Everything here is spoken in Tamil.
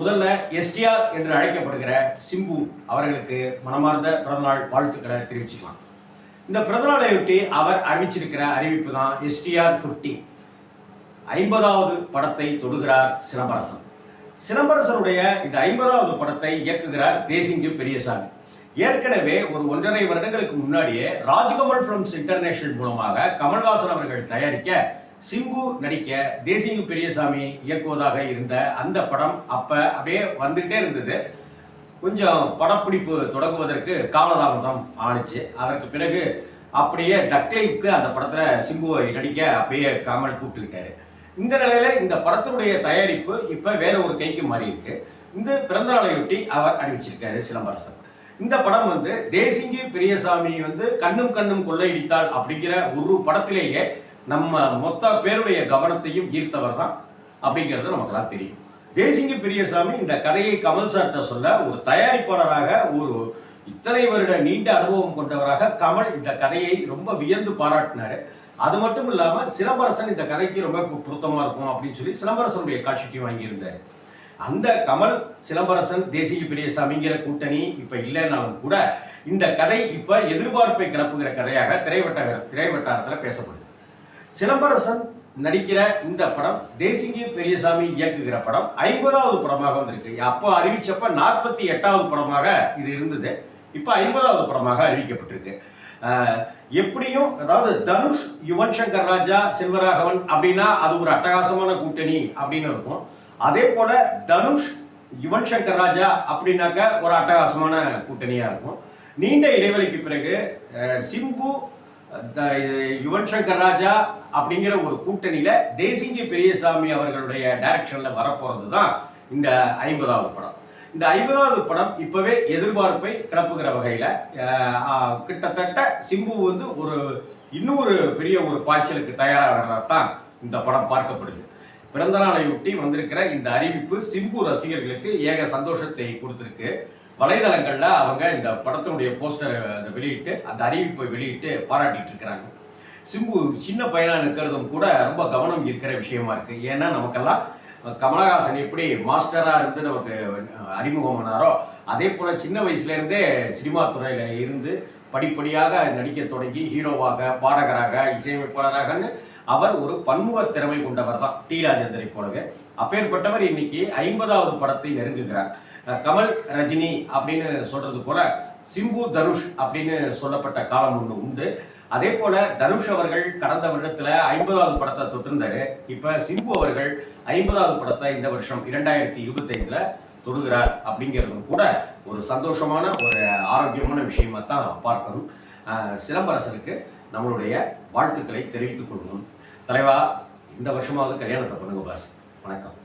முதல்ல எஸ்டிஆர் என்று அழைக்கப்படுகிற சிம்பு அவர்களுக்கு மனமார்ந்த பிறந்தநாள் வாழ்த்துக்களை தெரிவிச்சுக்கலாம். இந்த பிறந்தநாளையொட்டி அவர் அறிவிச்சிருக்கிற அறிவிப்பு தான் எஸ்டிஆர் ஃபிஃப்டி ஐம்பதாவது படத்தை தொடுகிறார் சிலம்பரசன் சிலம்பரசனுடைய இந்த ஐம்பதாவது படத்தை இயக்குகிறார் தேசிங்கு பெரியசாமி. ஏற்கனவே ஒரு ஒன்றரை வருடங்களுக்கு முன்னாடியே ராஜ்கமல் ஃபிலிம்ஸ் இன்டர்நேஷனல் மூலமாக கமல்ஹாசன் அவர்கள் தயாரிக்க சிம்பு நடிக்க தேசிங்கு பெரியசாமி இயக்குவதாக இருந்த அந்த படம் அப்போ அப்படியே வந்துகிட்டே இருந்தது. கொஞ்சம் படப்பிடிப்பு தொடங்குவதற்கு காலதாமதம் ஆணுச்சு. அதற்கு பிறகு அப்படியே தக்லைவுக்கு அந்த படத்தில் சிம்புவை நடிக்க அப்படியே கமல் கூப்பிட்டுக்கிட்டாரு. இந்த நிலையில் இந்த படத்தினுடைய தயாரிப்பு இப்போ வேற ஒரு கைக்கு மாறி இருக்கு. இந்த பிறந்த நாளையொட்டி அவர் அறிவிச்சிருக்காரு சிலம்பரசன் இந்த படம் வந்து தேசிங்கி பெரியசாமி வந்து கண்ணும் கண்ணும் கொள்ளையடித்தாள் அப்படிங்கிற ஒரு படத்திலேயே நம்ம மொத்த பேருடைய கவனத்தையும் ஈர்த்தவர் தான் அப்படிங்கிறது நமக்கெல்லாம் தெரியும். தேசிங்க பெரியசாமி இந்த கதையை கமல் சார்கிட்ட சொல்ல ஒரு தயாரிப்பாளராக ஒரு இத்தனை வருட நீண்ட அனுபவம் கொண்டவராக கமல் இந்த கதையை ரொம்ப வியந்து பாராட்டினாரு. அது மட்டும் இல்லாமல் சிலம்பரசன் இந்த கதைக்கு ரொம்ப பொருத்தமாக இருக்கும் அப்படின்னு சொல்லி சிலம்பரசனுடைய காட்சிக்கு வாங்கியிருந்தாரு. அந்த கமல் சிலம்பரசன் தேசிய பெரியசாமிங்கிற கூட்டணி இப்போ இல்லைனாலும் கூட இந்த கதை இப்போ எதிர்பார்ப்பை கிளப்புகிற கதையாக திரைவட்டார திரைவட்டாரத்தில் பேசப்படுது. சிலம்பரசன் நடிக்கிற இந்த படம் தேசிங்கி பெரியசாமி இயக்குகிற படம் ஐம்பதாவது படமாக வந்திருக்கு. அப்போ அறிவிச்சப்ப நாற்பத்தி எட்டாவது படமாக இது இருந்தது. இப்போ ஐம்பதாவது படமாக அறிவிக்கப்பட்டிருக்கு. எப்படியும் அதாவது தனுஷ் யுவன் சங்கர் ராஜா செல்வராகவன் அப்படின்னா அது ஒரு அட்டகாசமான கூட்டணி அப்படின்னு இருக்கும். அதே போல தனுஷ் யுவன் சங்கர் ராஜா அப்படின்னாக்க ஒரு அட்டகாசமான கூட்டணியாக இருக்கும். நீண்ட இடைவெளிக்கு பிறகு சிம்பு யுவன் சங்கர் ராஜா அப்படிங்கிற ஒரு கூட்டணியில தேசிங்கி பெரியசாமி அவர்களுடைய டைரக்ஷன்ல வரப்போறது தான் இந்த ஐம்பதாவது படம். இந்த ஐம்பதாவது படம் இப்பவே எதிர்பார்ப்பை கிளப்புகிற வகையில கிட்டத்தட்ட சிம்பு வந்து ஒரு இன்னொரு பெரிய ஒரு பாய்ச்சலுக்கு தயாராகிறதா தான் இந்த படம் பார்க்கப்படுது. பிறந்த நாளையொட்டி வந்திருக்கிற இந்த அறிவிப்பு சிம்பு ரசிகர்களுக்கு ஏக சந்தோஷத்தை கொடுத்துருக்கு. வலைதளங்களில் அவங்க இந்த படத்தினுடைய போஸ்டரை வெளியிட்டு அந்த அறிவிப்பை வெளியிட்டு பாராட்டிட்டு இருக்கிறாங்க. சிம்பு சின்ன பையனாக நிற்கிறதும் கூட ரொம்ப கவனம் இருக்கிற விஷயமா இருக்கு. ஏன்னா நமக்கெல்லாம் கமலஹாசன் எப்படி மாஸ்டராக இருந்து நமக்கு அறிமுகமானாரோ அதே போல் சின்ன வயசுலேருந்தே சினிமா துறையில் இருந்து படிப்படியாக நடிக்க தொடங்கி ஹீரோவாக பாடகராக இசையமைப்பாளராகன்னு அவர் ஒரு பன்முக திறமை கொண்டவர் தான். டி. ராஜேந்திரை போலவே. அப்பேற்பட்டவர் இன்னைக்கு ஐம்பதாவது படத்தை நெருங்குகிறார். கமல் ரஜினி அப்படின்னு சொல்றது போல சிம்பு தனுஷ் அப்படின்னு சொல்லப்பட்ட காலம் ஒன்று உண்டு. அதே போல தனுஷ் அவர்கள் கடந்த வருடத்துல ஐம்பதாவது படத்தை தொட்டிருந்தாரு. இப்ப சிம்பு அவர்கள் ஐம்பதாவது படத்தை இந்த வருஷம் இரண்டாயிரத்தி இருபத்தைந்துல தொடுகிறார் அப்படிங்கிறதும் கூட ஒரு சந்தோஷமான ஒரு ஆரோக்கியமான விஷயமா தான் பார்க்கணும். சிலம்பரசருக்கு சிலம்பரசனுக்கு நம்மளுடைய வாழ்த்துக்களை தெரிவித்துக் கொள்வோம் தலைவா இந்த வருஷமாவது கல்யாணத்தை பண்ணுங்க பாஸ். வணக்கம்.